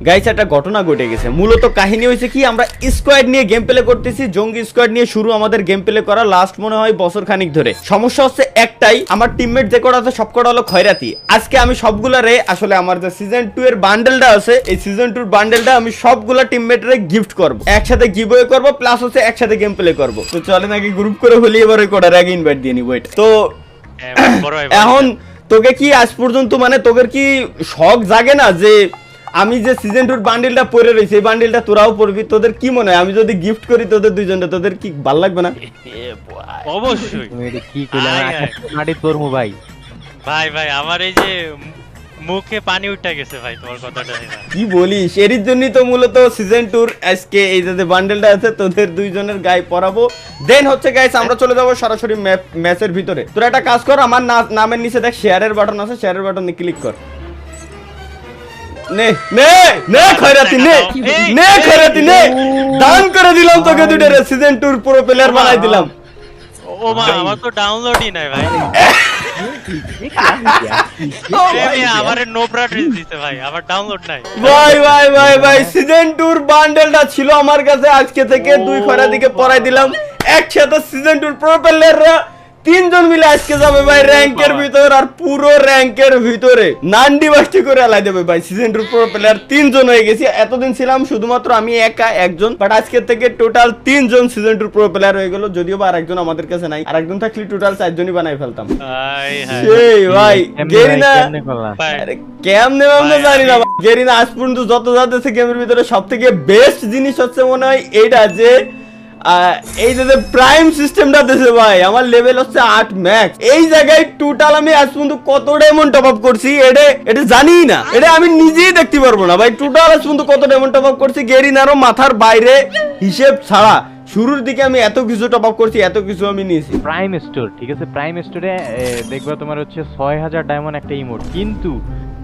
Guys একটা ঘটনা ঘটে গেছে। মূলত কাহিনী হয়েছে কি আমরা স্কোয়াড নিয়ে গেম প্লে করতেছি জঙ্গি স্কোয়াড নিয়ে শুরু আমাদের গেম প্লে করা লাস্ট মনে হয় বছর খানিক ধরে। সমস্যা হচ্ছে একটাই আমার টিমমেট যে কটা আছে সব কটা হলো খয়রাতি। আজকে আমি সবগুলা রে আসলে আমার যে সিজন টু এর বান্ডেলটা আছে এই সিজন টুর বান্ডেলটা আমি সবগুলা টিমমেট রে গিফট করব। একসাথে গিভওয়ে করব প্লাস হচ্ছে একসাথে গেম প্লে করব। তো চলে নাকি গ্রুপ করে হলি এবার ওই কটার আগে ইনভাইট দিয়ে নিবো এটা। তো এখন তোকে কি আজ পর্যন্ত মানে তোদের কি শখ জাগে না যে আমি যে সিজন টুর বান্ডিলটা পরে রয়েছি এই বান্ডিলটা তোরাও পরবি। তোদের কি মনে হয়? আমি যদি গিফট করি তোদের দুইজনটা তোদের কি ভালো লাগবে না? অবশ্যই। তুমি এটা কি কইলা। মাটি তোরমু ভাই। ভাই ভাই আমার এই যে মুখে পানি উঠে গেছে ভাই তোমার কথাটা কি বলিস? এরই জন্যই তো মূলত সিজন টুর আজকে এই যে বান্ডেলটা আছে তোদের দুইজনের গায়ে পরাবো। দেন হচ্ছে গাইস আমরা চলে যাব সরাসরি ম্যাচের ভিতরে। তোরা একটা কাজ কর আমার না- নামের নিচে দেখ শেয়ারের বাটন আছে শেয়ারের বাটনে ক্লিক কর। নে নে নে খয়রাতি নে। নে খয়রাতি নে। দান করে দিলাম তোকে দুটো সিজন টুর পুরো প্লেয়ার বানাই দিলাম। ও মা আমার তো ডাউনলোডই নাই ভাই। ছিল আমার কাছে আজকে থেকে দুই খরা দিকে পরাই দিলাম। একসাথে সিজন টুর প্রো প্লেয়াররা তিনজন মিলে আজকে যাবে ভাই র্যাঙ্কের ভিতর আর পুরো র্যাঙ্কের ভিতরে। নান্ডি বাস্টি করে আলাই দেবে ভাই সিজন টুর প্রো প্লেয়ার তিনজন হয়ে গেছি। এতদিন ছিলাম শুধুমাত্র আমি একা একজন বাট আজকে থেকে টোটাল তিনজন সিজন টুর প্রো প্লেয়ার হয়ে গেল। যদিও বা আরেকজন আমাদের কাছে নাই আরেকজন থাকলে টোটাল চারজনই বানাই ফেলতাম। ভাই হ্যাঁ সেই ভাই গেরি ভাই, না কেমনে ভাই, জানি না আমি- গেরিনা আজ পর্যন্ত যত যাচ্ছে গেমের ভিতরে সব থেকে বেস্ট জিনিস হচ্ছে মনে হয় এটা যে এই যে প্রাইম সিস্টেমটা দিছে ভাই, আমার লেভেল হচ্ছে আট ম্যাক্স এই জায়গায় টোটাল আমি আজ পর্যন্ত কত ডায়মন্ড টপ আপ করছি, এটা এটা জানি না। এটা আমি নিজেই দেখতে পারব না ভাই। টোটাল আজ পর্যন্ত কত ডায়মন্ড টপ আপ করছি মাথার বাইরে, হিসেব ছাড়া। শুরুর দিকে আমি এত কিছু টপ আপ করছি, এত কিছু আমি নিয়েছি। প্রাইম স্টোর ঠিক আছে? প্রাইম স্টোরে দেখবা তোমার হচ্ছে ছয় হাজার ডায়মন্ড একটা ইমোট কিন্তু,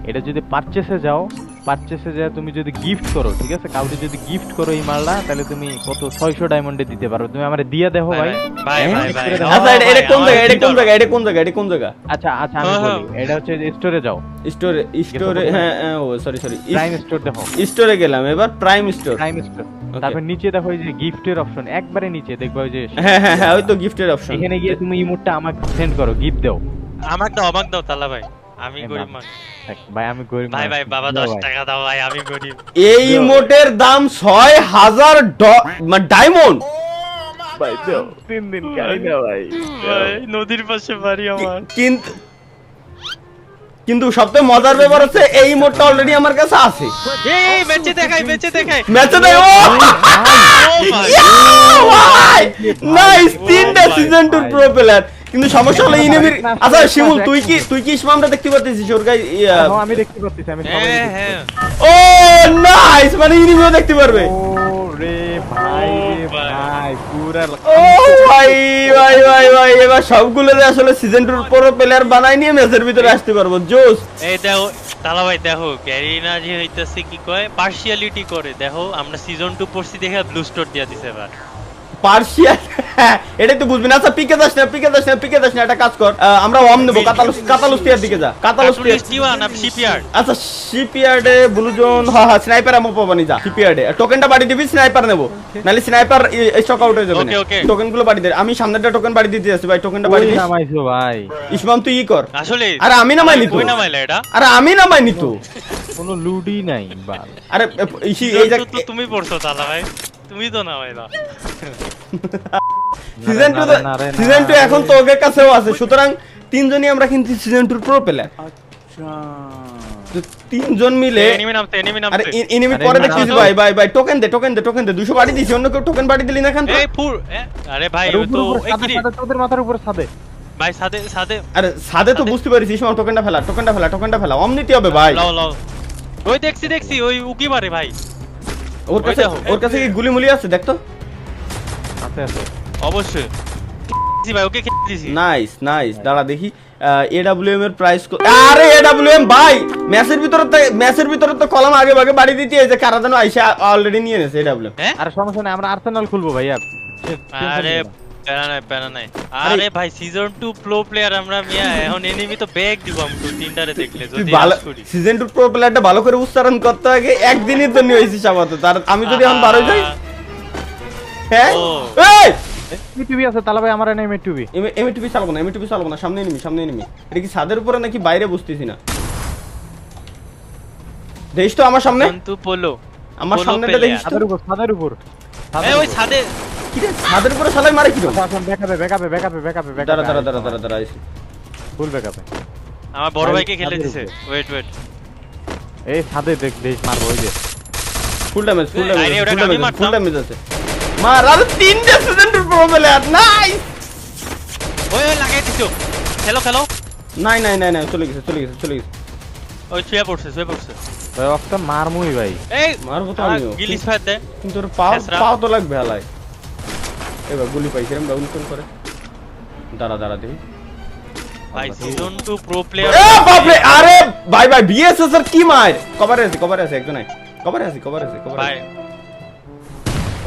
এটা যদি পারচেসে যাও পারচেসে যা তুমি যদি গিফট করো ঠিক আছে? কাউকে যদি গিফট করো এই মালটা তাহলে তুমি কত? ছয়শো ডায়মন্ডে দিতে পারো তুমি আমার দিয়ে দেখো ভাই ভাই। ভাই ভাই ভাই। আচ্ছা এটা- কোন জায়গা? এটা কোন জায়গা? এটা কোন জায়গা? এটা কোন জায়গা? আচ্ছা আচ্ছা আমি হ্যাঁ, বলি। এটা হচ্ছে স্টোরে যাও। স্টোরে স্টোরে হ্যাঁ হ্যাঁ, ও সরি সরি প্রাইম স্টোর দেখো। স্টোরে গেলাম। এবার প্রাইম স্টোর প্রাইম স্টোর তারপর নিচে দেখো এই যে গিফটের অপশন একবারে নিচে দেখবা ওই যে হ্যাঁ হ্যাঁ হ্যাঁ ওই তো গিফটের অপশন এখানে গিয়ে তুমি ইমোটটা আমাকে সেন্ড করো গিফট দাও। আমাক দাও আমাক দাও তালা ভাই। আমি গরিব মানুষ। ভাই আমি গরিব ভাই ভাই বাবা দাও দশ ভাই। টাকা দাও ভাই আমি গরিব। এই মোটের দাম ছয় হাজার ডায়মন্ড। ভাই দাও তিন দিন খাই না ভাই। নদীর পাশে বাড়ি আমার। কিন্তু কিন্তু সবথেকে মজার ব্যাপার হচ্ছে এই মোটটা অলরেডি আমার কাছে আছে। এই দেখাই বেঁচে দেখাই। ম্যাচে ও ও ভাই। নাইস তিনটা সিজন টু ভাই। প্রো প্লেয়ার কিন্তু সমস্যা হলো ইনেমির আচ্ছা শিমুল তুই কি তুই কি ইসমামটা দেখতে পাচ্ছিস ওর গায়ে হ্যাঁ, আমি দেখতে পাচ্ছি আমি হ্যাঁ হ্যাঁ। ও নাইস মানে ইনিমিও দেখতে পারবে। পাচ্ছি। ও রে ভাই রে ভাই। ভাই পুরা ও ভাই ভাই ভাই ভাই এবার আসলে সিজন টুর পুরো প্লেয়ার বানাই নিয়ে ম্যাচের ভিতরে আসতে পারব। জোস! এই দেখো তালা ভাই দেখো ক্যারিনা যে হইতাছে কি কয়? পার্সিয়ালিটি করে। দেখো আমরা সিজন টু পড়ছি দেখে ব্লু স্টোর দিয়া দিছে এবার। পার্সিয়াল এটা তো বুঝবি না। আচ্ছা পিকে যাস না পিকে যাস না পিকে যাস না একটা কাজ কর। আমরা ওয়াম নেব কাতালুস কাতালুস টিয়ার দিকে যা কাতালুস টিয়ার। কার্টুনিস্ট দিওয়ান না শিপইয়ার্ড আচ্ছা শিপইয়ার্ডে ব্লু হ্যাঁ হ্যাঁ স্নাইপার আমো পাবানি যা শিপইয়ার্ডে টোকেনটা বাড়ি দিবি স্নাইপার নেব। নালে স্নাইপার স্টক আউট হয়ে যাবে. টোকেনগুলো বাড়ি দে। আমি সামনেটা টোকেন বাড়ি দিতে যাচ্ছি ভাই টোকেনটা বাড়ি ওই দিস নামাইছো ভাই। ইসমাম তুই ই কর। আসলে আরে আমি নামাই নিতো কই নামাইলা আরে আমি নামাই নিতো কোনো লুডই নাই আরে এই তুমি পড়ছো তালা ভাই। তুমি তো সিজন না, না রে, না। সিজন টু এখন তো ওদের কাছেও আছে সুতরাং তিনজনই আমরা কিন্তু সিজন টুর প্রো প্লেয়ার তিনজন মিলে এনিমি নামতে এনিমি আরে ইনিমি আরে পরে না, ভাই ভাই ভাই টোকেন দে টোকেন দে টোকেন দে 200 বাড়ি দিছি অন্য কেউ টোকেন বাড়ি দিলি না খান তো? এই ফুর আরে ভাই ও তো? ছাদে, তোদের মাথার উপরে ছাদে ভাই সাদে সাদে। আরে সাদে তো বুঝতে পারিস ইসমা টোকেনটা ফেলা টোকেনটা ফেলা টোকেনটা ফেলা অমনিতি হবে ভাই। লাও লাও। ওই দেখছি দেখছি ওই উকি মারে ভাই। ওর কাছে দেখো। ওর কাছে কি গুলি মুলি আছে? দেখ তো। আছে আছে। অবশ্যই। জি ভাই ওকে দিছি নাইস নাইস দাঁড়া দেখি। এডব্লিউএম এর প্রাইস আরে এডব্লিউএম ভাই! ম্যাচের ভিতরে তো ম্যাচের ভিতরে তো কলম আগে ভাগে বাড়ি দিতে এই যে কারা যেন আইসা অলরেডি নিয়ে নেছে এডব্লিউএম আরে আর সমস্যা নাই আমরা আর্সেনাল খুলবো ভাইয়া। আরে প্যারা নাই প্যারা নাই আরে ভাই সিজন টু প্রো প্লেয়ার আমরা মিয়া এখন এনিমি তো ব্যাগ দিব আমি তো তিনটারে দেখলে যদি ভালো সিজন টু প্রো প্লেয়ারটা ভালো করে উচ্চারণ করতে আগে একদিনের জন্য হয়েছিস আপাতত। আর আমি যদি এখন বারো যাই? হ্যাঁ? এই! টুবি আছে তালা ভাই আমার এনে এম টুবি চালাবো না এমএ চালাবো না সামনে নিমি সামনে নিমি এটা কি ছাদের উপরে নাকি বাইরে বুঝতেছি না? তো আমার সামনে। কিন্তু পোলো আমার Polo সামনেটা দেখিস তো? ছাদের উপর ছাদের উপর। ওই ছাদে কি রে? ছাদের উপরে শালাই মারে কি রে? ব্যাকআপে ব্যাকআপে ব্যাকআপে ব্যাকআপে দাঁড়া দাঁড়া দাঁড়া দাঁড়া দাঁড়া আইছি ফুল ব্যাকআপে আমার বড় ভাইকে খেলে দিছে। ওয়েট ওয়েট এই ছাদে দেখ দেখ মারবো ওই যে। Full damage full damage full damage মারতাম। ফুল ড্যামেজ আছে। মার আর তিনটে প্রো প্লেয়ার নাইস ওই ওই লাগাই দিছো। খেলো খেলো। নাই নাই নাই নাই চলে গেছে চলে গেছে চলে গেছে। ওই পড়ছে পড়ছে। ভাই অক্টা মারমুই ভাই। এই মারবো তো আমিও। গিলিস ফায়ার দে। কিন্তু ওর পাও। পাও তো লাগবে এবার গুলি পাইছি এরম ডাউন কোন করে। দাঁড়া দাঁড়া দেখি। ভাই সিজন টু প্রো প্লেয়ার এ বাপরে আরে ভাই ভাই বিএসএস এর কি মার? কভারে আছে কভারে আছে একজন নাই কভারে আছে কভারে আছে কভারে ভাই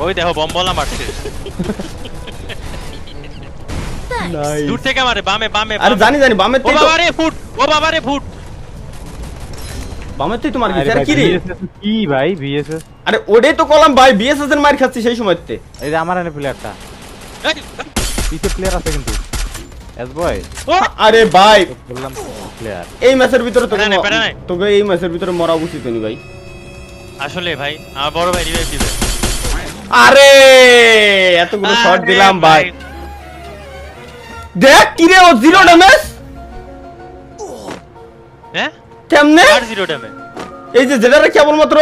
ওই দেখো বম্বলা মারছে নাই দূর থেকে মারে বামে বামে আরে জানি জানি বামে ও বাবা রে ফুট ও বাবা রে ফুট বামে তুই তোমার গেছে। আরে কি রে কি ভাই? বিএসএস আরে ওটাই তো কলাম ভাই বিএসএস এর মার খাচ্ছি সেই সময়তে। এই যে আমার এনে প্লেয়ারটা পিছে প্লেয়ার আছে কিন্তু। এস বয় আরে ভাই! বললাম প্লেয়ার এই ম্যাচের ভিতরে তোকে তোকে এই ম্যাচের ভিতরে মরা উচিত হয়নি ভাই। আসলে ভাই আমার বড় ভাই রিভাইভ দিবে। আরে! এতগুলো শট দিলাম ভাই। দেখ কি রে ও জিরো ড্যামেজ হ্যাঁ? কেমনে? আর জিরো ড্যামে এই যে যেটারে কেবলমাত্র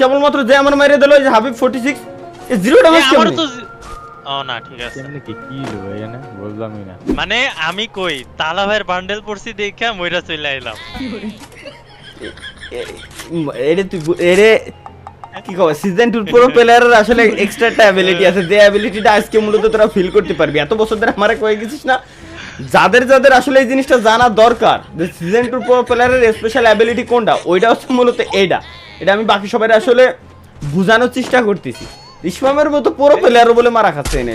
কেবলমাত্র যে আমার মাইরে দিল যে হাবিব 46 এই জিরো ড্যামেজ কেমনে? তো ও না ঠিক আছে। কেমনে কি কি লো ভাই বুঝলামই না। মানে আমি কই তালা ভাইয়ের বান্ডেল পড়ছি দেখা মইরা চলে আইলাম। এরে তুই এরে কি কব সিজন 2 প্রো প্লেয়ারের আসলে এক্সট্রা একটা অ্যাবিলিটি আছে। যে অ্যাবিলিটিটা আজকে মূলত তোরা ফিল করতে পারবি। এত বছর ধরে আমারে কয়ে গেছিস না? যাদের যাদের আসলে এই জিনিসটা জানা দরকার, যে সিজন টু প্রো প্লেয়ারের স্পেশাল অ্যাবিলিটি কোনটা ওইটা হচ্ছে মূলত এইটা এটা আমি বাকি সবাই আসলে বোঝানোর চেষ্টা করতেছি ইসমামের মতো পুরো প্লেয়ারও বলে মারা খাচ্ছে এনে।